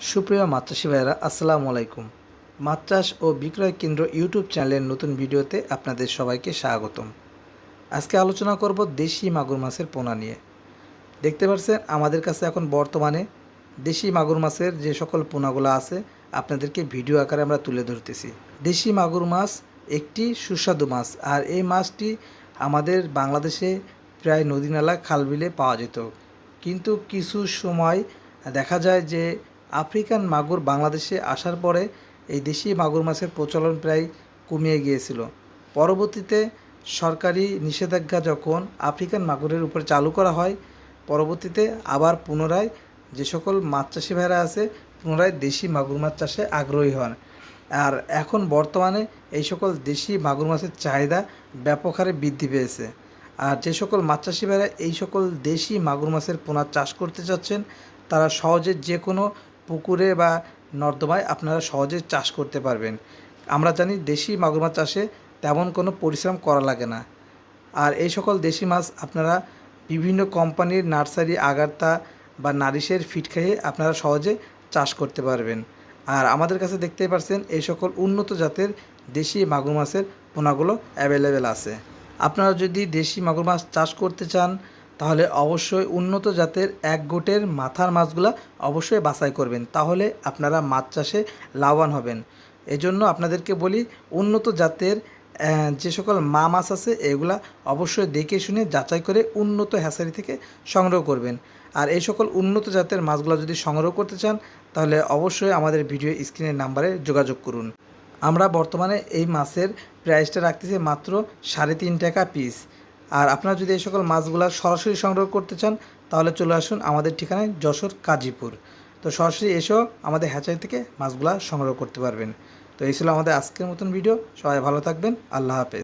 সুপ্রিয় মাছ চাষি ভাইয়েরা, আসসালামু আলাইকুম। মাছ ও বিক্রয় কেন্দ্র ইউটিউব চ্যানেলের নতুন ভিডিওতে আপনাদের সবাইকে স্বাগতম। আজকে আলোচনা করব দেশি মাগুর মাছের পোনা নিয়ে। দেখতে পাচ্ছেন, আমাদের কাছে এখন বর্তমানে দেশি মাগুর মাছের যে সকল পোনাগুলো আছে, আপনাদেরকে ভিডিও আকারে আমরা তুলে ধরতেছি। দেশি মাগুর মাছ একটি সুস্বাদু মাছ, আর এই মাছটি আমাদের বাংলাদেশে প্রায় নদী নালা খালবিলে পাওয়া যেত। কিন্তু কিছু সময় দেখা যায় যে আফ্রিকান মাগুর বাংলাদেশে আসার পরে এই দেশি মাগুর মাছের প্রচলন প্রায় কমিয়ে গিয়েছিল। পরবর্তীতে সরকারি নিষেধাজ্ঞা যখন আফ্রিকান মাগুরের উপর চালু করা হয়, পরবর্তীতে আবার পুনরায় যে সকল মাছ চাষি ভাইরা আছে, পুনরায় দেশি মাগুর মাছ চাষে আগ্রহী হন। আর এখন বর্তমানে এই সকল দেশি মাগুর মাছের চাহিদা ব্যাপক হারে বৃদ্ধি পেয়েছে। আর যে সকল মাছ চাষি ভাইরা এই সকল দেশি মাগুর মাছের পোনা চাষ করতে চাচ্ছেন, তারা সহজে যে কোনো পুকুরে বা নর্দমায় আপনারা সহজে চাষ করতে পারবেন। আমরা জানি দেশি মাগুর মাছ চাষে তেমন কোনো পরিশ্রম করা লাগে না। আর এই সকল দেশি মাছ আপনারা বিভিন্ন কোম্পানির নার্সারি, আগারতা বা নারিশের ফিট খেয়ে আপনারা সহজে চাষ করতে পারবেন। আর আমাদের কাছে দেখতেই পাচ্ছেন এই সকল উন্নত জাতের দেশি মাগুর মাছের পোনাগুলো অ্যাভেলেবেল আছে। আপনারা যদি দেশি মাগুর মাছ চাষ করতে চান তাহলে অবশ্যই উন্নত জাতের এক গোটের মাথার মাছগুলো অবশ্যই বাছাই করবেন। তাহলে আপনারা মাছ চাষে লাভবান হবেন। এজন্য আপনাদেরকে বলি, উন্নত জাতের যে সকল মা মাছ আছে, এগুলা অবশ্যই দেখে শুনে যাচাই করে উন্নত হ্যাসারি থেকে সংগ্রহ করবেন। আর এই সকল উন্নত জাতের মাছগুলো যদি সংগ্রহ করতে চান, তাহলে অবশ্যই আমাদের ভিডিও স্ক্রিনের নাম্বারে যোগাযোগ করুন। আমরা বর্তমানে এই মাছের প্রাইসটা রাখতেছি মাত্র সাড়ে তিন টাকা পিস। আর আপনারা যদি এই সকল মাছগুলা সরাসরি সংগ্রহ করতে চান, তাহলে চলে আসুন আমাদের ঠিকানায় যশোর কাজীপুর। তো সরাসরি এসেও আমাদের হ্যাচারি থেকে মাছগুলা সংগ্রহ করতে পারবেন। তো এই ছিল আমাদের আজকের মতন ভিডিও। সবাই ভালো থাকবেন। আল্লাহ হাফেজ।